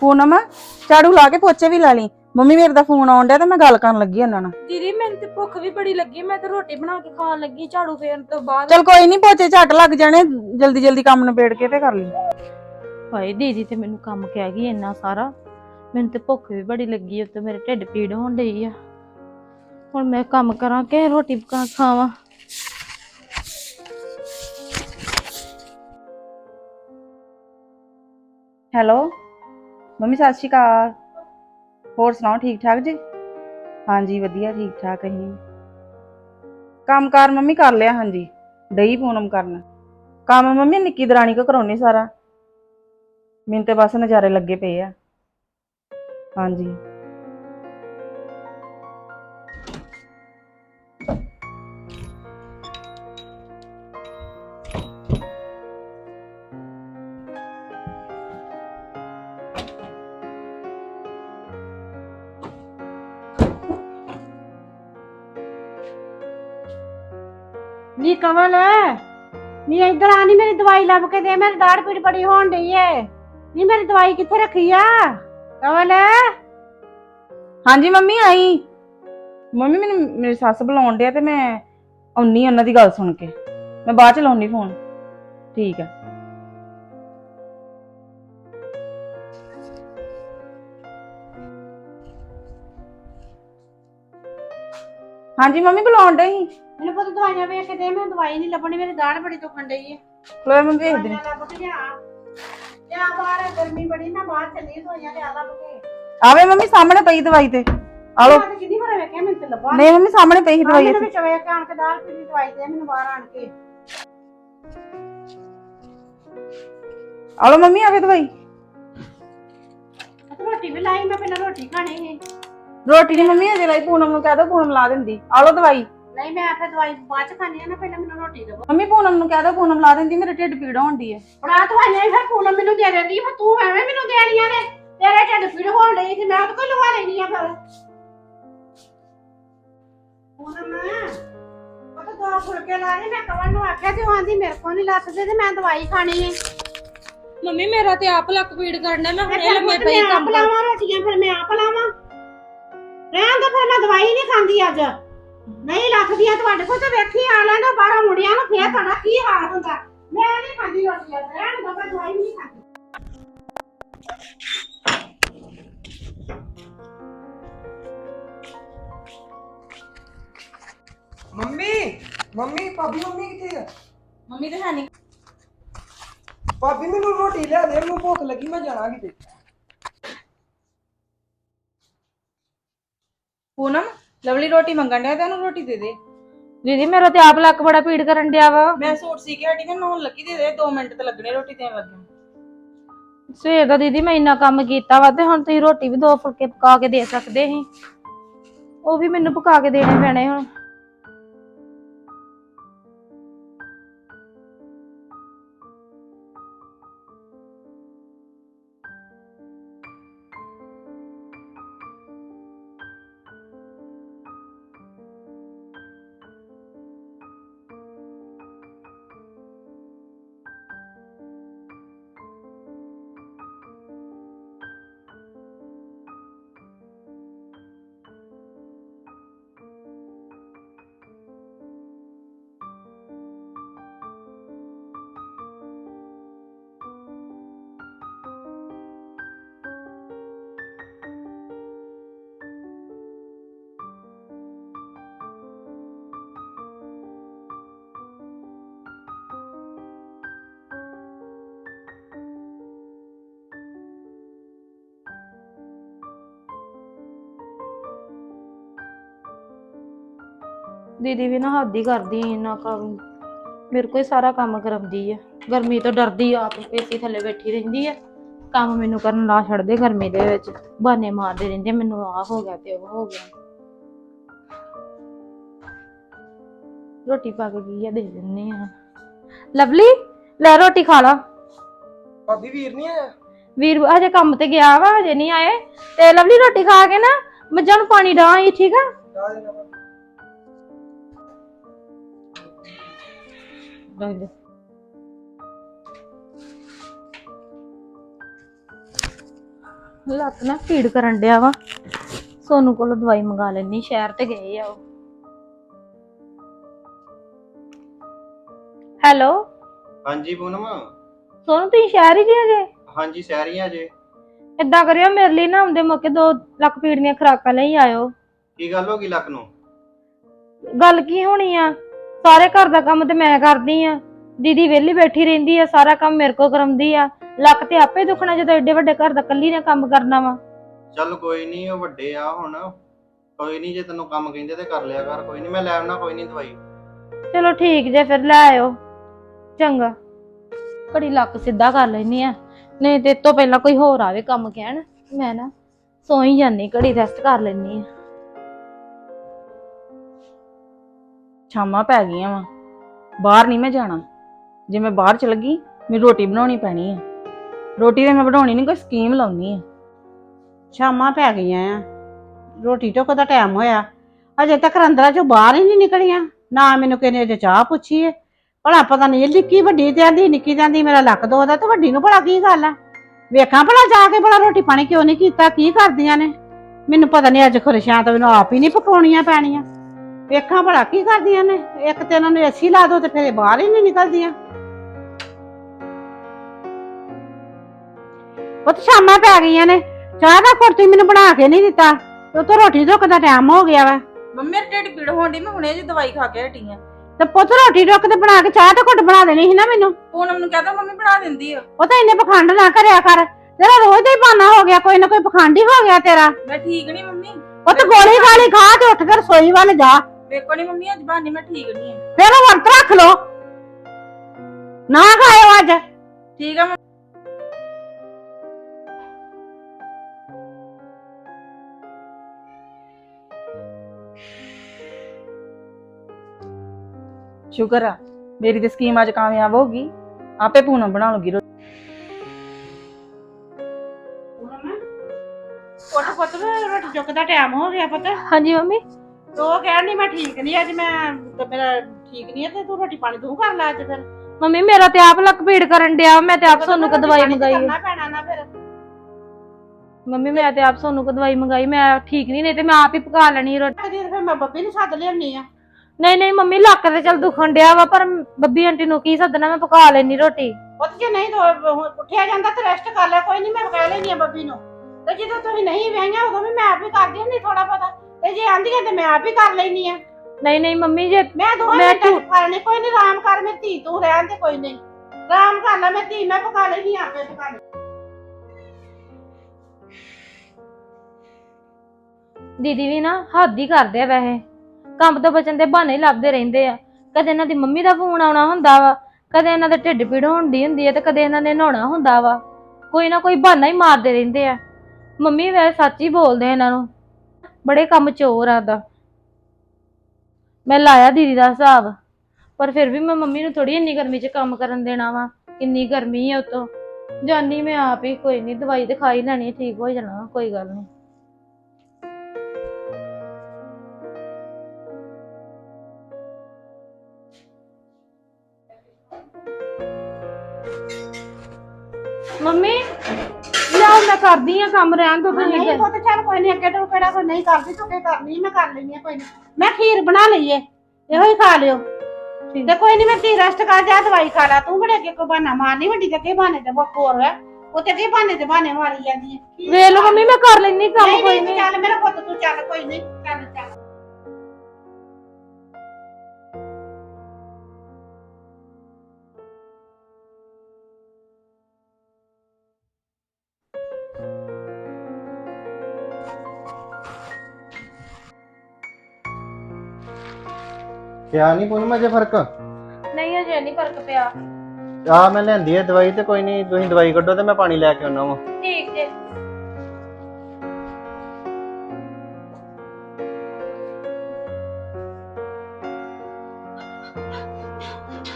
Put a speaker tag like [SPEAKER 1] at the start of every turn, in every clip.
[SPEAKER 1] ਪੂਨਮ ਝਾੜੂ ਲਾ ਕੇ ਪੋਚੇ ਵੀ ਲਾ ਲਈ। ਮੰਮੀ ਮੇਰੇ ਦਾ ਫੋਨ ਆਉਣ ਡਿਆ ਤੇ ਮੈਂ ਗੱਲ ਕਰਨ ਲੱਗੀ ਉਹਨਾਂ ਨਾਲ।
[SPEAKER 2] ਦੀਦੀ ਮੈਨੂੰ ਤੇ ਭੁੱਖ ਵੀ ਬੜੀ ਲੱਗੀ ਮੈਂ ਤੇ ਰੋਟੀ ਬਣਾ ਕੇ ਖਾਣ ਲੱਗੀ ਝਾੜੂ ਫੇਰਨ ਤੋਂ ਬਾਅਦ।
[SPEAKER 1] ਚਲ ਕੋਈ ਨਹੀਂ ਪੋਚੇ ਝੱਟ ਲੱਗ ਜਾਣੇ ਜਲਦੀ ਜਲਦੀ ਕੰਮ ਨਿਬੇੜ ਕੇ ਤੇ ਕਰ ਲਈ।
[SPEAKER 2] ਹਾਏ ਦੀਦੀ ਤੇ ਮੈਨੂੰ ਕੰਮ ਕਹਿ ਗਈ ਇੰਨਾ ਸਾਰਾ। ਮੈਨੂੰ ਤੇ ਭੁੱਖ ਵੀ ਬੜੀ ਲੱਗੀ ਉੱਤੇ ਮੇਰੇ ਢਿੱਡ ਪੀੜ ਹੋਣ ਡਈ ਆ। ਹੁਣ ਮੈਂ ਕੰਮ ਕਰਾਂ ਕਿ ਰੋਟੀ ਪਕਾ ਖਾਵਾਂ?
[SPEAKER 1] ਹੈਲੋ? ਮੰਮੀ, ਸਤਿ ਸ਼੍ਰੀ ਅਕਾਲ। ਹੋਰ ਸੁਣਾਓ, ਠੀਕ ਠਾਕ ਜੀ? ਹਾਂਜੀ, ਵਧੀਆ, ਠੀਕ ਠਾਕ ਅਸੀਂ। ਕੰਮਕਾਰ ਮੰਮੀ ਕਰ ਲਿਆ, ਹਾਂਜੀ। ਡਈ ਪੂਨਮ ਕਰਨ। ਕੰਮ ਮੰਮੀ, ਨਿੱਕੀ ਦਰਾਣੀ ਕੋ ਕਰਾਉਣੀ ਸਾਰਾ। ਮੈਨੂੰ ਤੇ ਬਸ ਨਜ਼ਾਰੇ ਲੱਗੇ ਪਏ ਆ। ਹਾਂਜੀ।
[SPEAKER 3] ਨੀ ਕਮਲ। ਨੀ, ਇੱਧਰ ਆ, ਨੀ ਮੇਰੀ ਦਵਾਈ ਲੱਭ ਕੇ ਦੇ, ਮੇਰੀ ਦਾੜ ਪੀੜ ਬੜੀ ਹੋਣ ਡਈ ਏ। ਨੀ, ਮੇਰੀ ਦਵਾਈ ਕਿੱਥੇ ਰੱਖੀ ਆ? ਕਮਲ।
[SPEAKER 1] ਹਾਂਜੀ, ਮੰਮੀ, ਆਈ। ਮੰਮੀ, ਮੈਨੂੰ, ਮੇਰੀ ਸੱਸ ਬੁਲਾਉਣ ਡਿਆ ਤੇ ਮੈਂ ਆਉਣੀ ਉਹਨਾਂ ਦੀ ਗੱਲ ਸੁਣ ਕੇ। ਮੈਂ ਬਾਅਦ ਚ ਲਾਉਣੀ ਫੋਨ। ਠੀਕ ਹੈ ਹਾਂਜੀ, ਮੰਮੀ, ਬੁਲਾਉਣ ਡਈ।
[SPEAKER 3] ਮੈਨੂੰ ਪੁੱਤ ਦਵਾਈਆਂ ਵੇਖ ਕੇ ਦੇ ਮੈਨੂੰ ਦਵਾਈ ਨਹੀਂ ਲੱਭਣੀ ਮੇਰੀ ਦਾੜ ਬੜੀ ਦੁਖਣ ਡਈ ਏ।
[SPEAKER 1] ਚਲੋ ਮੈਂ ਵੇਖ ਦਿੰਦੀ
[SPEAKER 3] ਦਵਾਈਆਂ ਲੱਭ ਕੇ ਲਿਆ। ਲਿਆ ਬਾਹਰ ਗਰਮੀ ਬੜੀ ਨਾ ਬਾਹਰ ਚੱਲੀ ਦਵਾਈਆਂ ਲਿਆ ਲੱਭ ਕੇ।
[SPEAKER 1] ਆਵੇ ਮੰਮੀ ਸਾਹਮਣੇ ਪਈ ਦਵਾਈ ਤੇ। ਆ
[SPEAKER 3] ਮੈਂ ਤਾਂ ਕਿੰਨੀ ਵਾਰ ਵੇਖਿਆ ਮੈਨੂੰ ਤੇ ਲੱਭਾ
[SPEAKER 1] ਨਹੀਂ ਮੰਮੀ ਸਾਹਮਣੇ ਪਈ ਸੀ ਦਵਾਈ
[SPEAKER 3] ਮੈਨੂੰ
[SPEAKER 1] ਇੱਥੇ।
[SPEAKER 3] ਵਿੱਚ ਵੇਖ ਕੇ ਆਣ ਕੇ ਦਾੜ ਪੀੜ ਦੀ ਦਵਾਈ ਦੇ ਮੈਨੂੰ ਬਾਹਰ ਆਣ ਕੇ।
[SPEAKER 1] ਆ ਲਓ ਮੰਮੀ ਆਵੇ ਦਵਾਈ
[SPEAKER 3] ਰੋਟੀ ਵੀ ਲਾਈ ਮੈਂ ਪਹਿਲਾਂ ਰੋਟੀ ਖਾਣੀ ਸੀ।
[SPEAKER 1] ਰੋਟੀ ਨਹੀਂ ਮੰਮੀ ਅਜੇ ਲਈ ਪੂਨਮ ਨੂੰ ਕਹਿ ਦੋ ਪੂਨਮ ਲਾ ਦਿੰਦੀ। ਆ ਲਓ ਦਵਾਈ।
[SPEAKER 3] ਨਹੀਂ ਮੈਂ ਆਖਿਆ ਦਵਾਈ ਬਾਅਦ ਚ ਖਾਣੀ ਆ ਨਾ ਪਹਿਲਾਂ ਮੈਨੂੰ ਰੋਟੀ ਦਿਓ
[SPEAKER 1] ਮੰਮੀ ਪੂਨਮ ਨੂੰ ਕਹਿ ਦੋ ਪੂਨਮ ਲਾ ਦਿੰਦੀ ਮੇਰੇ ਢਿੱਡ ਪੀੜ ਹੋਣਦੀ ਹੈ।
[SPEAKER 3] ਬੜਾ ਦਵਾਈਆਂ ਹੀ ਫਿਰ ਪੂਨਮ ਮੈਨੂੰ ਦੇ ਦਿੰਦੀ ਫਿਰ ਤੂੰ ਐਵੇਂ ਮੈਨੂੰ ਦੇਣੀਆਂ ਨੇ ਤੇਰੇ ਢਿੱਡ ਪੀੜ ਹੋਣ ਲਈ ਸੀ ਮੈਂ ਉਹਦੇ ਕੋਲ ਲਵਾ ਲੈਣੀ ਆ ਫਿਰ। ਪੂਨਮ ਉਹ ਤਾਂ ਦੋ ਫੁਲਕੇ ਲਾ ਰਹੀ ਮੈਂ ਕਵਨ ਨੂੰ ਆਖਿਆ ਤੇ ਉਹ ਆਂਦੀ ਮੇਰੇ ਕੋਲ ਨਹੀਂ ਲੱਥਦੇ ਤੇ ਮੈਂ ਦਵਾਈ ਖਾਣੀ ਹੈ।
[SPEAKER 2] ਮੰਮੀ ਮੇਰਾ ਤੇ ਆਪ ਲੱਕ ਪੀੜ ਕਰਨਾ ਮੈਂ
[SPEAKER 3] ਮੈਂ
[SPEAKER 2] ਹੁਣੇ
[SPEAKER 3] ਫਿਰ
[SPEAKER 2] ਲੰਮੇ
[SPEAKER 3] ਪੁੱਤ
[SPEAKER 2] ਪਈ
[SPEAKER 3] ਮੈਂ
[SPEAKER 2] ਕੰਮ
[SPEAKER 3] ਆਪ ਲਾਵਾਂ ਰੋਟੀਆਂ ਫਿਰ ਮੈਂ ਆਪ ਲਾਵਾਂ। ਰਹਿਣ ਦੋ ਫਿਰ ਮੈਂ ਦਵਾਈ ਨਹੀਂ ਖਾਂਦੀ ਅੱਜ। ਨਹੀਂ ਲੱਥਦੀਆਂ ਤੁਹਾਡੇ ਕੋਲ ਤੇ ਵੇਖੀ ਆ ਲੈਣਾ ਬਾਹਰੋਂ ਮੁੰਡਿਆਂ ਨੂੰ ਫੇਰ ਤੁਹਾਡਾ ਕੀ ਹਾਲ ਹੁੰਦਾ? ਮੈਂ ਨਹੀਂ ਖਾਂਦੀ ਰੋਟੀਆਂ ਰਹਿਣ ਦੋ ਮੈਂ ਦਵਾਈ ਨਹੀਂ ਖਾਂਦੀ।
[SPEAKER 4] ਮੰਮੀ ਮੰਮੀ ਭਾਬੀ ਮੰਮੀ ਕਿੱਥੇ ਆ?
[SPEAKER 1] ਮੰਮੀ ਤੇ ਹੈ ਨਹੀਂ
[SPEAKER 4] ਭਾਬੀ ਮੈਨੂੰ ਰੋਟੀ ਲਿਆ ਦੇ ਮੈਨੂੰ ਭੁੱਖ ਲੱਗੀ ਮੈਂ ਜਾਣਾ ਕਿਤੇ।
[SPEAKER 1] ਪੂਨਮ? ਲਵਲੀ ਰੋਟੀ ਮੰਗਣ ਡਿਆ ਤੇ ਉਹਨੂੰ ਰੋਟੀ ਦੇ ਦੇ।
[SPEAKER 2] ਦੀਦੀ ਮੇਰਾ ਤੇ ਆਪ ਲੱਕ ਬੜਾ ਪੀੜ ਕਰਨ ਡਿਆ ਵਾ।
[SPEAKER 1] ਮੈਂ ਸੂਟ ਸੀ ਕੇ ਹਟੀ ਮੈਂ ਨਹਾਉਣ ਲੱਗੀ ਦੇ ਦੇ 2 ਮਿੰਟ ਤੇ ਲੱਗਣੇ ਰੋਟੀ ਦੇਣ ਲੱਗੇ।
[SPEAKER 2] ਸਵੇਰ ਦਾ ਦੀਦੀ ਮੈਂ ਇੰਨਾ ਕੰਮ ਕੀਤਾ ਵਾ ਤੇ ਹੁਣ ਤੁਸੀਂ ਰੋਟੀ ਵੀ ਦੋ ਫੁਲਕੇ ਪਕਾ ਕੇ ਦੇ ਸਕਦੇ ਸੀ। ਉਹ ਵੀ ਮੈਨੂੰ ਪਕਾ ਕੇ ਦੇਣੇ ਪੈਣੇ ਹੁਣ। ਦੀਦੀ ਵੀ ਨਾ ਹੱਦ ਹੀ ਕਰਦੀ ਇੰਨਾ ਕੰਮ। ਮੇਰੇ ਕੋਲ ਹੀ ਸਾਰਾ ਕੰਮ ਕਰਾਉਂਦੀ ਆ। ਗਰਮੀ ਤੋਂ ਡਰਦੀ ਆਪ ਏਸੀ ਥੱਲੇ ਬੈਠੀ ਰਹਿੰਦੀ ਆ। ਕੰਮ ਮੈਨੂੰ ਕਰਨ ਲਾ ਛੱਡਦੇ ਗਰਮੀ ਦੇ ਵਿੱਚ। ਬਹਾਨੇ ਮਾਰਦੇ ਰਹਿੰਦੇ ਮੈਨੂੰ ਆਹ ਹੋ ਗਿਆ ਤੇ ਉਹ ਹੋ ਗਿਆ। ਰੋਟੀ ਪਾ ਕੇ ਕੀ ਆ ਦੇ ਦਿੰਨੇ ਆ। ਲਵਲੀ ਲੈ ਰੋਟੀ ਖਾ ਲਾ।
[SPEAKER 4] ਭਾਬੀ ਵੀਰ ਨਹੀਂ ਆਇਆ?
[SPEAKER 2] ਵੀਰ ਹਜੇ ਕੰਮ ਤੇ ਗਿਆ ਵਾ ਹਜੇ ਨਹੀਂ ਆਏ। ਤੇ ਲਵਲੀ ਰੋਟੀ ਖਾ ਕੇ ਨਾ ਮੱਝਾਂ ਨੂੰ ਪਾਣੀ ਡਾਂ ਠੀਕ ਆ?
[SPEAKER 4] ਜਾ ਦੇਣਾ ਭਾਬੀ।
[SPEAKER 2] ਦੇ ਲੱਕ ਨਾ ਪੀੜ ਕਰਨ ਡਿਆ ਵਾ। ਸੋਨੂੰ ਕੋਲੋਂ ਦਵਾਈ ਮੰਗਾ ਲੈਣੀ ਸ਼ਹਿਰ ਤੇ ਗਏ ਆ ਉਹ। ਹੈਲੋ?
[SPEAKER 5] ਹਾਂਜੀ ਪੂਨਮ।
[SPEAKER 2] ਸੋਨੂੰ ਤੁਸੀਂ ਸ਼ਹਿਰ ਹੀ ਜੇ ਜੇ
[SPEAKER 5] ਹਾਂਜੀ ਸਹਿਰੀਆਂ ਜੇ
[SPEAKER 2] ਏਦਾਂ ਕਰਿਓ ਮੇਰੇ ਲਈ ਨਾ ਆਉਂਦੇ ਮੌਕੇ ਦੋ ਲੱਕ ਪੀੜ ਦੀਆਂ ਖੁਰਾਕਾਂ ਲਈ ਆਇਓ।
[SPEAKER 5] ਕੀ ਗੱਲ ਹੋ ਗਈ ਲੱਕ ਨੂੰ?
[SPEAKER 2] ਗੱਲ ਕੀ ਹੋਣੀ ਆ? ਸਾਰੇ ਘਰ ਦਾ ਕੰਮ ਤੇ ਮੈਂ ਕਰਦੀ ਆ। ਦੀਦੀ ਵਿਹਲੀ ਬੈਠੀ ਰਹਿੰਦੀ ਆ ਸਾਰਾ ਕੰਮ ਮੇਰੇ ਕੋ ਕਰਾਉਂਦੀ ਆ। ਲੱਕ ਤੇ ਆਪੇ ਦੁਖਣਾ ਜਦੋਂ ਏਡੇ ਵੱਡੇ ਘਰ ਦਾ ਕੱਲੀ ਨੇ ਕੰਮ ਕਰਨਾ ਵਾ।
[SPEAKER 5] ਚੱਲ ਕੋਈ ਨਹੀਂ ਉਹ ਵੱਡੇ ਆ ਹੁਣ। ਕੋਈ ਨਹੀਂ ਜੇ ਤੈਨੂੰ ਕੰਮ ਕਹਿੰਦੇ ਤੇ ਕਰ ਲਿਆ ਕਰ। ਕੋਈ ਨਹੀਂ ਮੈਂ ਲੈ ਆਉਣਾ ਕੋਈ ਨਹੀਂ ਦਵਾਈ।
[SPEAKER 2] ਚਲੋ ਠੀਕ ਜੇ ਫਿਰ ਲੈ ਆਇਓ। ਚੰਗਾ। ਘੜੀ ਲੱਕ ਸਿੱਧਾ ਕਰ ਲੈਣੀ ਆ। ਨਹੀਂ ਤੇ ਇਹ ਤੋਂ ਪਹਿਲਾਂ ਕੋਈ ਹੋਰ ਆਵੇ ਕੰਮ ਕਹਿਣ ਮੈਂ ਨਾ ਸੌਂ ਹੀ ਜਾਨੀ ਘੜੀ ਰੈਸਟ ਕਰ ਲੈਣੀ ਆ।
[SPEAKER 1] ਸ਼ਾਮਾਂ ਪੈ ਗਈਆਂ ਵਾ। ਬਾਹਰ ਨਹੀਂ ਮੈਂ ਜਾਣਾ। ਜੇ ਮੈਂ ਬਾਹਰ ਚਲ ਗਈ ਮੈਨੂੰ ਰੋਟੀ ਬਣਾਉਣੀ ਪੈਣੀ ਆ। ਰੋਟੀ ਤੇ ਮੈਂ ਬਣਾਉਣੀ ਨਹੀਂ, ਕੋਈ ਸਕੀਮ ਲਾਉਣੀ ਆ।
[SPEAKER 3] ਸ਼ਾਮਾਂ ਪੈ ਗਈਆਂ ਆ। ਰੋਟੀ ਟੋਕ ਦਾ ਟਾਈਮ ਹੋਇਆ? ਅਜੇ ਤੱਕ ਅੰਦਰਾਂ ਚੋਂ ਬਾਹਰ ਹੀ ਨਹੀਂ ਨਿਕਲੀਆਂ। ਨਾ ਮੈਨੂੰ ਕਿਨੇ ਅਜੇ ਚਾਹ ਪੁੱਛੀ ਏ। ਭਲਾ ਪਤਾ ਨਹੀਂ ਨਿੱਕੀ ਵੱਡੀ ਤੇ ਆਂਦੀ ਨਿੱਕੀ ਤੇ ਆਂਦੀ ਮੇਰਾ ਲੱਕ ਦੋਦਾ ਤੇ ਵੱਡੀ ਨੂੰ ਭਲਾ ਕੀ ਗੱਲ ਆ? ਵੇਖਾਂ ਭਲਾ ਜਾ ਕੇ ਭਲਾ ਰੋਟੀ ਪਾਣੀ ਕਿਉਂ ਨਹੀਂ ਕੀਤਾ, ਕੀ ਕਰਦੀਆਂ ਨੇ? ਮੈਨੂੰ ਪਤਾ ਨਹੀਂ ਅੱਜ ਖੁਰਸ਼ਾਂ ਤਾਂ ਮੈਨੂੰ ਆਪ ਹੀ ਨਹੀਂ ਪਕਾਉਣੀਆਂ ਪੈਣੀਆਂ। ਵੇਖਾਂ ਭਲਾ ਕੀ ਕਰਦੀਆਂ ਨੇ? ਇੱਕ ਤੇ ਇਹਨਾਂ ਨੂੰ ਏਸੀ ਲਾ ਦੋ ਤੇ ਫਿਰ ਇਹ ਬਾਹਰ ਹੀ ਨਹੀਂ ਨਿਕਲਦੀਆਂ। ਪੁੱਤ ਸ਼ਾਮਾਂ ਪੈ ਗਈਆਂ ਨੇ। ਚਾਹ ਦਾ ਕੁਰਤੀ ਮੈਨੂੰ ਬਣਾ ਕੇ ਨਹੀਂ ਦਿੱਤਾ। ਤੇ ਉੱਤੋਂ ਰੋਟੀ ਧੁੱਕ ਦਾ ਟਾਈਮ ਹੋ ਗਿਆ ਵਾ।
[SPEAKER 1] ਮੰਮੀ ਮੇਰੇ ਢਿੱਡ ਪੀੜ ਹੋਣ ਦੀ ਮੈਂ ਹੁਣੇ ਜੀ ਦਵਾਈ ਖਾ ਕੇ ਹਟੀ ਆ।
[SPEAKER 3] ਤੇ ਪੁੱਤ ਰੋਟੀ ਧੁੱਕ ਤੇ ਬਣਾ ਕੇ ਚਾਹ ਤਾਂ ਘੁੱਟ ਬਣਾ ਦੇਣੀ ਸੀ ਨਾ ਮੈਨੂੰ।
[SPEAKER 1] ਪੂਨਮ ਨੂੰ ਕਹਦਾ ਮੰਮੀ ਬਣਾ ਦਿੰਦੀ ਆ।
[SPEAKER 3] ਉਹ ਤਾਂ ਇੰਨੇ ਪਖੰਡ ਨਾ ਕਰਿਆ ਕਰ। ਤੇਰਾ ਰੋਜ਼ ਦਾ ਹੀ ਬਹਾਨਾ ਹੋ ਗਿਆ ਕੋਈ ਨਾ ਕੋਈ ਪਖੰਡ ਹੀ ਹੋ ਗਿਆ ਤੇਰਾ।
[SPEAKER 1] ਮੈਂ ਠੀਕ ਨਹੀਂ ਮੰਮੀ।
[SPEAKER 3] ਉਹ ਤਾਂ ਗੋਲੀ ਗਾਲੀ ਖਾ ਤੇ ਉੱਠ ਕੇ ਰਸੋਈ ਵੱਲ ਜਾ।
[SPEAKER 1] ਵੇਖੋ ਨਹੀਂ ਮੰਮੀ ਅੱਜ ਬਾਨੀ ਮੈਂ ਠੀਕ ਨਹੀਂ ਹੈ।
[SPEAKER 3] ਫਿਰ ਉਹ ਵਰਤ ਰੱਖ ਲੋ ਨਾ ਖਾਇਓ ਅੱਜ।
[SPEAKER 1] ਠੀਕ ਆ ਮੰਮੀ। ਸ਼ੁਕਰ ਆ ਮੇਰੀ ਤੇ ਸਕੀਮ ਅੱਜ ਕਾਮਯਾਬ ਹੋ ਗਈ। ਆਪੇ ਪੂਨਮ ਬਣਾ ਲੂਗੀ ਰੋਟੀ।
[SPEAKER 3] ਪੁੱਤ ਪੁੱਤ ਰੋਟੀ ਚੁੱਕ ਦਾ ਟਾਈਮ ਹੋ ਗਿਆ ਪੁੱਤ।
[SPEAKER 2] ਹਾਂਜੀ ਮੰਮੀ।
[SPEAKER 3] ਤੇ ਉਹ ਕਹਿਣ ਡਈ ਮੈਂ ਠੀਕ ਨਹੀਂ ਅੱਜ ਮੈਂ ਤੇ ਮੇਰਾ ਠੀਕ ਨਹੀਂ ਹੈ ਤੇ ਤੂੰ ਰੋਟੀ ਪਾਣੀ ਤੂੰ ਕਰ ਲੈ ਅੱਜ ਫਿਰ।
[SPEAKER 2] ਮੰਮੀ ਮੇਰਾ ਤੇ ਆਪ ਲੱਕ ਪੀੜ ਕਰਨ ਡਿਆ ਮੈਂ ਤੇ ਆਪ ਸੋਨੂੰ ਕੋ ਦਵਾਈ ਮੰਗਾਈ ਆ।
[SPEAKER 3] ਕਰਨਾ ਪੈਣਾ ਨਾ ਫਿਰ।
[SPEAKER 2] ਮੰਮੀ ਮੈਂ ਤੇ ਆਪ ਸੋਨੂੰ ਕੋ ਦਵਾਈ ਮੰਗਾਈ ਮੈਂ ਠੀਕ ਨਹੀਂ ਨਹੀਂ ਤੇ ਮੈਂ ਆਪ ਹੀ ਪਕਾ ਲੈਣੀ ਰੋਟੀ।
[SPEAKER 3] ਕਦੀ ਫਿਰ ਮੈਂ ਬੱਬੀ ਨੂੰ ਸੱਦ ਲਿਆਉਣੀ ਆ।
[SPEAKER 2] ਨਹੀਂ ਨਹੀਂ ਮੰਮੀ ਲੱਕ ਤੇ ਚੱਲ ਦੁਖਣ ਡਿਆ ਵਾ ਪਰ ਬੱਬੀ ਆਂਟੀ ਨੂੰ ਕੀ ਸੱਦਣਾ ਮੈਂ ਪਕਾ ਲੈਣੀ ਰੋਟੀ।
[SPEAKER 3] ਉਹ ਤੇ ਜੇ ਨਹੀਂ ਤਾਂ ਉੱਠਿਆ ਜਾਂਦਾ ਤੇ ਰੈਸਟ ਕਰ ਲੈ ਕੋਈ ਨਹੀਂ ਮੈਂ ਕਹਿ ਲੈਣੀ ਆ ਬੱਬੀ ਨੂੰ। ਤੇ ਜਦੋਂ ਤੁਸੀਂ ਨਹੀਂ ਵਿਆਹੀਆਂ ਉਦੋਂ ਵੀ ਮੈਂ ਆਪ ਹੀ ਕਰਦੀ ਹੁੰਦੀ ਥੋੜਾ ਪਤਾ ਤੇ ਜੇ ਆਂਦੀਆਂ ਤੇ ਮੈਂ ਆਪ ਹੀ ਕਰ ਲੈਣੀ ਆ।
[SPEAKER 2] ਨਹੀਂ ਨਹੀਂ ਮੰਮੀ ਜੇ
[SPEAKER 3] ਮੈਂ ਦੋਵੇਂ
[SPEAKER 2] ਮੈਂ
[SPEAKER 3] ਮਿੰਟਾਂ ਚ ਕਰਨੀ ਕੋਈ ਨਹੀਂ ਆਰਾਮ ਕਰ ਮੇਰੀ ਧੀ ਤੂੰ ਰਹਿਣ ਤੇ ਕੋਈ ਨਹੀਂ। ਆਰਾਮ ਕਰ ਲੈ ਮੇਰੀ ਧੀ ਮੈਂ ਪਕਾ ਲੈਣੀ ਆਪੇ ਪਕਾ ਲੈ
[SPEAKER 2] ਦੀਦੀ ਵੀ ਨਾ ਹੱਦ ਹੀ ਕਰਦੇ ਆ ਵੈਸੇ। ਕੰਮ ਤੋਂ ਬਚਣ ਦੇ ਬਹਾਨੇ ਹੀ ਲੱਭਦੇ ਰਹਿੰਦੇ ਆ। ਕਦੇ ਇਹਨਾਂ ਦੀ ਮੰਮੀ ਦਾ ਫੋਨ ਆਉਣਾ ਹੁੰਦਾ ਵਾ ਕਦੇ ਇਹਨਾਂ ਦੇ ਢਿੱਡ ਪੀੜ ਹੁੰਦੀ ਹੁੰਦੀ ਹੈ ਤੇ ਕਦੇ ਇਹਨਾਂ ਨੇ ਨਹਾਉਣਾ ਹੁੰਦਾ ਵਾ। ਕੋਈ ਨਾ ਕੋਈ ਬਹਾਨਾ ਹੀ ਮਾਰਦੇ ਰਹਿੰਦੇ ਆ। ਮੰਮੀ ਵੈਸੇ ਸੱਚ ਹੀ ਬੋਲਦੇ ਆ ਇਹਨਾਂ ਨੂੰ। ਬੜੇ ਕੰਮ ਚੋਰ ਆ ਦਾ ਮੈਂ ਲਾਇਆ ਦੀਦੀ ਦਾ ਹਿਸਾਬ ਪਰ ਫਿਰ ਵੀ ਮੈਂ ਮੰਮੀ ਨੂੰ ਥੋੜੀ ਇੰਨੀ ਗਰਮੀ 'ਚ ਕੰਮ ਕਰਨ ਦੇਣਾ ਵਾ ਕਿੰਨੀ ਗਰਮੀ ਹੈ ਉਤੋਂ। ਜਾਨੀ ਮੈਂ ਆਪ ਹੀ ਕੋਈ ਨਹੀਂ ਦਵਾਈ ਤੇ ਖਾ ਹੀ ਲੈਣੀ ਠੀਕ ਹੋ ਜਾਣਾ ਵਾ, ਕੋਈ ਗੱਲ ਨਹੀਂ ਮੰਮੀ ਲਿਆਓ ਮੈਂ ਕਰਦੀ ਆ ਕੰਮ ਰਹਿਣ ਤੋਂ ਤੁਸੀਂ
[SPEAKER 3] ਨਹੀਂ ਪੁੱਤ ਚੱਲ ਕੋਈ ਨਹੀਂ ਅੱਗੇ ਤੋਂ ਕਿਹੜਾ ਕੋਈ ਨਹੀਂ ਕਰਦੀ ਤੂੰ ਕੀ ਕਰਨੀ ਮੈਂ ਕਰ ਲੈਣੀ ਆ ਕੋਈ ਨਹੀਂ ਮੈਂ ਖੀਰ ਬਣਾ ਲਈਏ ਇਹੋ ਹੀ ਖਾ ਲਿਓ। ਤੇ ਕੋਈ ਨਹੀਂ ਮੈਂ ਧੀ ਰੈਸਟ ਕਰ ਜਾ ਦਵਾਈ ਖਾ ਲਾ ਤੂੰ ਕਿਹੜੇ ਅੱਗੇ ਕੋ ਬਹਾਨਾ ਮਾਰਨੀ ਵੱਡੀ ਤੇ ਅੱਗੇ ਬਹਾਨੇ ਤੇ ਹੋਰ ਹੈ ਉਹ ਤੇ ਅੱਗੇ ਬਹਾਨੇ ਤੇ ਬਹਾਨੇ ਮਾਰੀ ਜਾਂਦੀ ਹੈ
[SPEAKER 2] ਵੇਖ ਲਓ ਮੰਮੀ ਮੈਂ ਕਰ ਲੈਣੀ ਕੰਮ ਕੋਈ
[SPEAKER 3] ਨਹੀਂ ਚੱਲ ਮੇਰਾ ਪੁੱਤ ਤੂੰ ਚੱਲ ਕੋਈ ਨਹੀਂ
[SPEAKER 5] ਪਿਆ ਨਹੀਂ ਪੂਨਮ ਅਜੇ ਫ਼ਰਕ?
[SPEAKER 2] ਨਹੀਂ ਅਜੇ ਨਹੀਂ ਫ਼ਰਕ ਪਿਆ।
[SPEAKER 5] ਆ ਮੈਂ ਲੈਂਦੀ ਹੈ ਦਵਾਈ ਤੇ ਕੋਈ ਨਹੀਂ ਤੁਸੀਂ ਦਵਾਈ ਕੱਢੋ ਤੇ ਮੈਂ ਪਾਣੀ ਲੈ ਕੇ ਆਉਣਾ ਵਾ।
[SPEAKER 2] ਠੀਕ ਜੇ।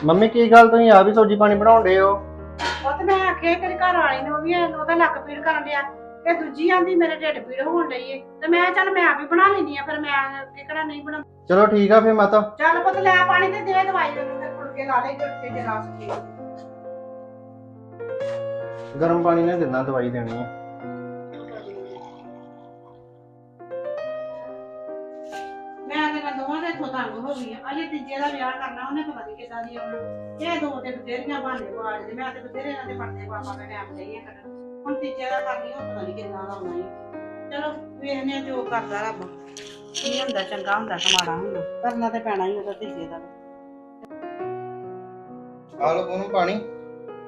[SPEAKER 5] ਮੰਮੀ ਕੀ ਗੱਲ ਤੁਸੀਂ ਆ ਵੀ ਸਬਜ਼ੀ ਪਾਣੀ ਬਣਾਉਂਦੇ ਹੋ?
[SPEAKER 3] ਉਹ ਤੇ ਮੈਂ ਆਖਿਆ ਕਿ ਘਰ ਵਾਲੀ ਨੂੰ ਵੀ ਉਹਦਾ ਲੱਕ ਪੀੜ ਕਰਨ ਡਿਆ। ਤੇ ਦੂਜੀ ਆਂਦੀ ਮੇਰੇ ਢਿੱਡ ਪੀੜ ਹੋਣ ਡਈ ਏ। ਤੇ ਮੈਂ ਚੱਲ ਮੈਂ ਆਪ ਹੀ ਬਣਾ ਲੈਣੀ ਆ ਫਿਰ ਮੈਂ ਕਿਹੜਾ ਨਹੀਂ ਬਣਾ
[SPEAKER 5] ਚਲੋ ਠੀਕ ਆ ਫੇਰ ਮਾਤਾ।
[SPEAKER 3] ਚੱਲ ਪੁੱਤ ਲੈ ਪਾਣੀ ਤੇ ਦੇ ਦਵਾਈ ਮੈਨੂੰ ਫਿਰ ਫੁਲਕੇ ਲਾ ਲੈ ਗੱਟੇ ਦੇ ਰਸ
[SPEAKER 5] ਗਰਮ ਪਾਣੀ ਨਾਲ ਦਿੰਦਾ ਦਵਾਈ ਦੇਣੀ ਹੈ
[SPEAKER 3] ਮੈਂ ਤੇ ਮੈਂ ਦੋਵਾਂ ਦੇ ਤੋਂ ਤੰਗ ਹੋ ਗਈ ਅਲੇ ਤੀਜੇ ਦਾ ਵਿਆਹ ਕਰਨਾ ਉਹਨੇ ਪਤਾ ਨਹੀਂ ਕਿਦਾਂ ਦੀ ਆਉਣਾ ਇਹ ਦੋ ਤੇ ਬਥੇਰੀਆਂ ਬਾਣੇ ਬਾੜਦੇ ਮੈਂ ਦੇ ਪੜਦੇ ਪਾਪਾ ਦਾ ਕੀ ਹੁੰਦਾ ਚੰਗਾ ਹੁੰਦਾ ਕਿ ਮਾੜਾ ਹੁੰਦਾ। ਕਰਨਾ ਤੇ ਪੈਣਾ ਹੀ ਉਹਦਾ ਤੀਜੇ ਦਾ।
[SPEAKER 5] ਆ ਲਓ ਉਹਨੂੰ ਪਾਣੀ।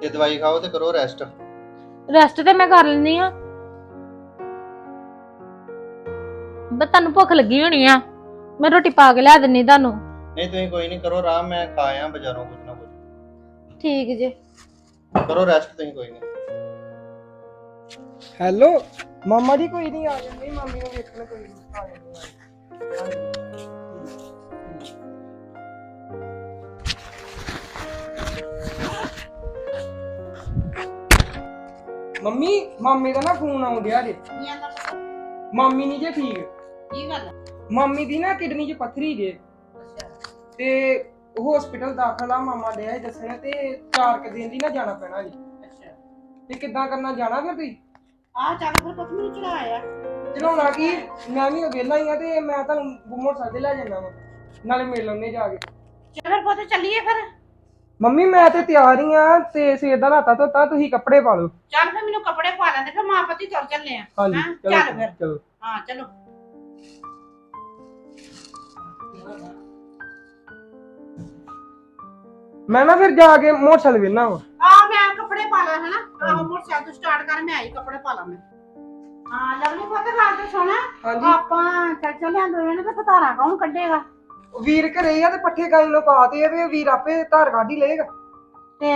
[SPEAKER 5] ਤੇ ਦਵਾਈ ਖਾਓ ਤੇ ਕਰੋ ਰੈਸਟ।
[SPEAKER 2] ਰੈਸਟ ਤੇ ਮੈਂ ਕਰ ਲੈਣੀ ਆ। ਬਸ ਤੁਹਾਨੂੰ ਭੁੱਖ ਲੱਗੀ ਹੋਣੀ ਆ। ਮੈਂ ਰੋਟੀ ਪਾ ਕੇ ਲਿਆ ਦਿੰਨੀ ਤੁਹਾਨੂੰ।
[SPEAKER 5] ਨਹੀਂ ਤੁਸੀਂ ਕੋਈ ਨਹੀਂ ਕਰੋ ਆਰਾਮ ਮੈਂ ਖਾ ਆਇਆ ਬਾਜ਼ਾਰੋਂ ਕੁਝ ਨਾ ਕੁਝ
[SPEAKER 2] ਠੀਕ ਜੇ।
[SPEAKER 5] ਕਰੋ ਰੈਸਟ ਤੁਸੀਂ ਕੋਈ ਨਹੀਂ।
[SPEAKER 4] ਹੈਲੋ ਮਾਮਾ ਜੀ ਕੋਈ ਨਹੀਂ ਆ ਜਾਂਦੇ ਮੰਮੀ ਨੂੰ ਵੇਖਣ ਕੋਈ ਨਹੀਂ ਆ ਜਾਂਦੇ। ਮੰਮੀ ਮਾਮੇ ਦਾ ਨਾ ਫੋਨ ਆਉਣ ਡਿਆ ਜੇ।
[SPEAKER 3] ਪੁੱਤ?
[SPEAKER 4] ਮਾਮੀ ਨਹੀਂ ਜੇ ਠੀਕ।
[SPEAKER 3] ਕੀ ਗੱਲ?
[SPEAKER 4] ਮਾਮੀ ਦੀ ਨਾ ਕਿਡਨੀ 'ਚ ਪੱਥਰੀ ਜੇ। ਤੇ ਹਸਪੀਟਲ ਦਾਖਲ ਆ ਮਾਮਾ ਡਿਆ ਸੀ ਦੱਸਣ ਤੇ ਚਾਰ ਕੁ ਦਿਨ ਦੀ ਨਾ ਜਾਣਾ ਪੈਣਾ ਜੀ।
[SPEAKER 3] ਅੱਛਾ।
[SPEAKER 4] ਤੇ ਕਿੱਦਾਂ ਕਰਨਾ ਜਾਣਾ ਫਿਰ ਤੁਸੀਂ?
[SPEAKER 3] ਆ ਚੱਲ ਫਿਰ ਪੁੱਤ ਮੈਨੂੰ ਚੜਾਇਆ
[SPEAKER 4] ਚਲਾਉਣਾ ਕੀ? ਮੈਂ ਵੀ ਵਿਹਲਾ ਹੀ ਆ ਤੇ ਮੈਂ ਤੁਹਾਨੂੰ ਮੋਟਰਸਾਈਕਲ ਲੈ ਜਾਣਾ ਵਾ। ਨਾਲੇ ਮਿਲ ਲੈਣੇ ਜਾ ਕੇ।
[SPEAKER 3] ਚੱਲ ਫਿਰ ਪੁੱਤ ਚੱਲੀਏ ਫਿਰ।
[SPEAKER 4] ਮੰਮੀ ਮੈਂ ਤੇ ਤਿਆਰ ਹੀ ਆ ਤੇ ਸਵੇਰ ਦਾ ਰਾਤਾ ਧੋਤਾ ਤੁਸੀਂ ਕੱਪੜੇ ਪਾ ਲਓ।
[SPEAKER 3] ਚੱਲ ਫਿਰ ਮੈਨੂੰ ਕੱਪੜੇ ਪਾ ਲੈਂਦੇ ਫਿਰ ਮਾਂ ਪਤੀ ਤੁਰ ਚੱਲੇ ਆ।
[SPEAKER 4] ਹਾਂਜੀ
[SPEAKER 3] ਹੈਂ?
[SPEAKER 4] ਚਲੋ
[SPEAKER 3] ਫਿਰ
[SPEAKER 4] ਚਲੋ।
[SPEAKER 3] ਹਾਂ ਚਲੋ।
[SPEAKER 4] ਮੈਂ ਨਾ ਫਿਰ ਜਾ ਕੇ ਮੋਟਰਸਾਈਕਲ ਵੇਨਾ ਵਾ।
[SPEAKER 3] ਆ ਮੈਂ ਕੱਪੜੇ ਪਾ ਲਾਂ ਹਨਾ? ਆਹੋ ਮੋਟਰਸਾਈਕਲ ਤੋਂ ਸਟਾਰਟ ਕਰ ਮੈਂ ਆਈ ਕੱਪੜੇ ਪਾ ਲਾਂ ਮੈਂ। ਹਾਂ ਪੁੱਤ ਗੱਲ ਸੁਣ
[SPEAKER 4] ਹਾਂਜੀ।
[SPEAKER 3] ਆਪਾਂ ਚੱਲ ਚੱਲਿਆ ਦੋਵੇਂ ਨੇ ਤੇ ਪਤਾਰਾ ਕੌਣ ਕੱਢੇਗਾ?
[SPEAKER 4] ਵੀਰ ਘਰੇ ਆ ਤੇ ਪੱਠੇ ਗਾਈ ਨੂੰ ਪਾਤੇ ਆ ਤੇ ਵੀਰ ਆਪੇ ਧਾਰ ਕੱਢ ਹੀ ਲਏਗਾ।
[SPEAKER 3] ਤੇ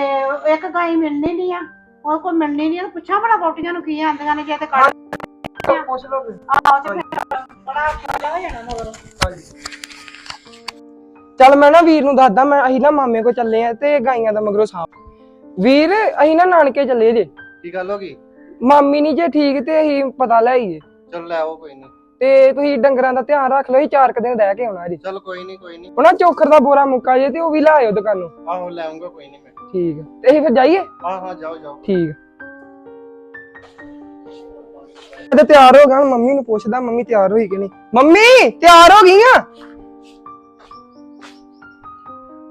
[SPEAKER 3] ਇੱਕ ਗਾਈ ਮਿਲਣੀ ਨਹੀਂ ਆ ਉਹ ਕੋਈ ਮਿਲਣੀ ਨਹੀਂ ਪੁੱਛਾਂ ਬੜਾ ਬੋਟੀਆਂ ਨੂੰ ਕੀ ਆਂਦੀਆਂ ਨੇ ਜੇ ਤੇ ਕੱਢ
[SPEAKER 4] ਪੁੱਛ ਲਓ ਫਿਰ।
[SPEAKER 3] ਆਹੋ ਤੇ ਫਿਰ ਬੜਾ ਫਾਇਦਾ ਹੋ ਜਾਣਾ ਮਗਰ।
[SPEAKER 4] ਚੱਲ ਮੈਂ ਨਾ ਵੀਰ ਨੂੰ ਦੱਸਦਾ ਮੈਂ ਅਸੀਂ ਨਾ ਮਾਮੇ ਕੋ ਚੱਲੇ ਆ ਤੇ ਗਾਈਆਂ ਦਾ ਮਗਰੋਂ ਸਾਫ਼ ਵੀਰ ਅਸੀਂ ਨਾ ਨਾਨਕੇ ਚੱਲੇ ਜੇ।
[SPEAKER 5] ਕੀ ਗੱਲ ਹੋ ਗਈ?
[SPEAKER 4] ਮਾਮੀ ਨਹੀਂ ਜੇ ਠੀਕ ਤੇ ਅਸੀਂ ਪਤਾ ਲੈ ਆਈਏ।
[SPEAKER 5] ਚਲ ਲੈ ਆਓ ਕੋਈ ਨਹੀਂ
[SPEAKER 4] ਤੇ ਤੁਸੀਂ ਡੰਗਰਾਂ ਦਾ ਧਿਆਨ ਰੱਖ ਲਓ ਅਸੀਂ ਚਾਰ ਕੁ ਦਿਨ ਰਹਿ ਕੇ ਆਉਣਾ ਜੀ
[SPEAKER 5] ਚਲ ਕੋਈ ਨਹੀਂ ਕੋਈ ਨਹੀਂ।
[SPEAKER 4] ਉਹਨਾਂ ਚੋਖਰ ਦਾ ਬੋਰਾ ਮੁੱਕਾ ਜੇ ਤੇ ਉਹ ਵੀ ਲੈ ਆਇਓ ਦੁਕਾਨੋਂ।
[SPEAKER 5] ਆਹੋ ਲੈ ਆਉਂਗਾ ਕੋਈ ਨਹੀਂ ਮੈਂ।
[SPEAKER 4] ਠੀਕ ਆ। ਤੇ ਅਸੀਂ ਫਿਰ ਜਾਈਏ?
[SPEAKER 5] ਹਾਂ ਹਾਂ ਜਾਓ ਜਾਓ।
[SPEAKER 4] ਠੀਕ ਤੇ ਤਿਆਰ ਹੋ ਗਿਆ ਹੁਣ ਮੰਮੀ ਨੂੰ ਪੁੱਛਦਾ ਮੰਮੀ ਤਿਆਰ ਹੋਈ ਕਿ ਨਹੀਂ? ਮੰਮੀ ਤਿਆਰ ਹੋ ਗਈਆਂ?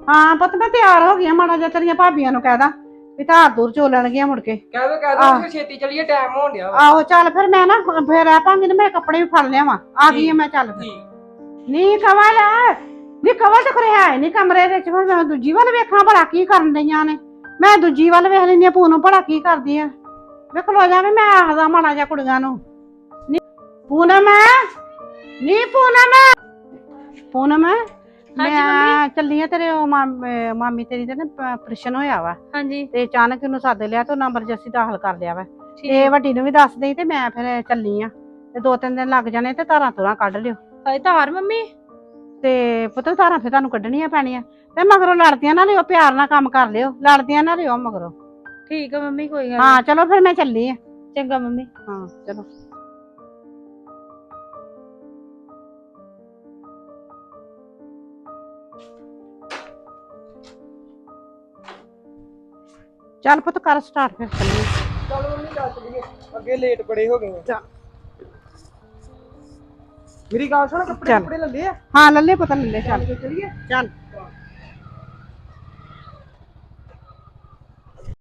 [SPEAKER 3] ਹਾਂ ਪੁੱਤ ਮੈਂ ਤਿਆਰ ਹੋ ਗਈ ਆ ਮਾੜਾ ਜਿਹਾ ਤੇਰੀਆਂ ਭਾਬੀਆਂ ਨੂੰ ਕਹਿਦਾ ਵੀ ਧਾਰ ਦੂਰ ਚੋਲਣਗੀਆਂ ਮੁੜ ਕੇ।
[SPEAKER 4] ਕਹਿ ਦੋ ਕਹਿ। ਦੋ ਛੇਤੀ ਚੱਲੀਏ ਟਾਈਮ ਹੋਣ ਡਿਆ ਵਾ।
[SPEAKER 3] ਆਹੋ ਚੱਲ ਫਿਰ ਮੈਂ ਨਾ ਫਿਰ ਰਹਿ ਪਾਂਗੀ ਨਾ ਮੈਂ ਕੱਪੜੇ ਵੀ ਫੜ ਲਿਆਵਾਂ। ਆ ਗਈ ਆ ਮੈਂ ਚੱਲ ਫਿਰ।
[SPEAKER 4] ਠੀਕ।
[SPEAKER 3] ਨੀ ਕਵਲ ਨੀ ਕਵਲ ਤੇ ਖਰੇ ਹੈ ਨਹੀਂ ਕਮਰੇ ਦੇ ਵਿੱਚ ਹੁਣ ਮੈਂ ਦੂਜੀ ਵੱਲ ਵੇਖਾਂ ਭਲਾ ਕੀ ਕਰਨ ਡਈਆਂ ਨੇ। ਮੈਂ ਦੂਜੀ ਵੱਲ ਵੇਖ ਲੈਂਦੀ ਆ ਪੂਨਮ ਭਲਾ ਕੀ ਕਰਦੀ ਆ। ਵੇਖ ਲੋ ਜਾਵੇ ਮੈਂ ਆਖਦਾ ਮਾੜਾ ਜਿਹਾ ਕੁੜੀਆਂ ਨੂੰ। ਨੀ ਪੂਨਮ ਨੀ ਪੂਨਮ। ਪੂਨਮ ਮੈਂ ਚੱਲੀ ਆ ਤੇਰੇ ਉਹ ਮਾਮ- ਅਹ ਮਾਮੀ ਤੇਰੀ ਦੇ ਨਾ ਪ੍ਰਸ਼ਨ ਹੋਇਆ ਵਾ।
[SPEAKER 2] ਹਾਂਜੀ।
[SPEAKER 3] ਤੇ ਅਚਾਨਕ ਉਹਨੂੰ ਸੱਦ ਲਿਆ ਤੇ ਉਹਨਾਂ ਐਮਰਜੈਂਸੀ ਦਾਖਲ ਕਰ ਲਿਆ ਵਾ।
[SPEAKER 2] ਠੀਕ
[SPEAKER 3] ਤੇ ਵੱਡੀ ਨੂੰ ਵੀ ਦੱਸ ਦੇਈ ਤੇ ਮੈਂ ਫਿਰ ਚੱਲੀ ਆ। ਤੇ ਦੋ ਤਿੰਨ ਦਿਨ ਲੱਗ ਜਾਣੇ ਤੇ ਧਾਰਾਂ ਧੁਰਾਂ ਕੱਢ ਲਿਓ।
[SPEAKER 2] ਹਾਏ ਧਾਰ ਮੰਮੀ?
[SPEAKER 3] ਤੇ ਪੁੱਤ ਧਾਰਾਂ ਫਿਰ ਤੁਹਾਨੂੰ ਕੱਢਣੀਆਂ ਪੈਣੀਆਂ। ਤੇ ਮਗਰੋਂ ਲੜਦੀਆਂ ਨਾ ਲਿਓ ਪਿਆਰ ਨਾਲ ਕੰਮ ਕਰ ਲਿਓ। ਲੜਦੀਆਂ ਨਾ ਲਿਓ ਮਗਰੋਂ।
[SPEAKER 2] ਠੀਕ ਆ ਮੰਮੀ ਕੋਈ ਗੱਲ
[SPEAKER 3] ਹਾਂ ਚਲੋ ਫਿਰ ਮੈਂ ਚੱਲੀ ਆ।
[SPEAKER 2] ਨੀ। ਚੰਗਾ ਮੰਮੀ।
[SPEAKER 3] ਹਾਂ ਚਲੋ। ਚੱਲ ਪੁੱਤ ਕਰ ਸਟਾਰਟ ਫਿਰ ਚੱਲੀ
[SPEAKER 4] ਚਲੋ ਮੰਮੀ ਚੱਲੀਏ। ਅੱਗੇ ਲੇਟ ਬੜੇ ਹੋ ਗਏ ਆ। ਮੇਰੀ ਗੱਲ ਸੁਣ ਕੱਪੜੇ
[SPEAKER 3] ਚੱਲ।
[SPEAKER 4] ਕੱਪੜੇ ਲੱਲੇ ਆ?
[SPEAKER 3] ਹਾਂ ਲੱਲੇ ਪਤਾ ਲੱਲੇ ਚੱਲ।
[SPEAKER 4] ਚੱਲੀਏ।
[SPEAKER 3] ਚੱਲ।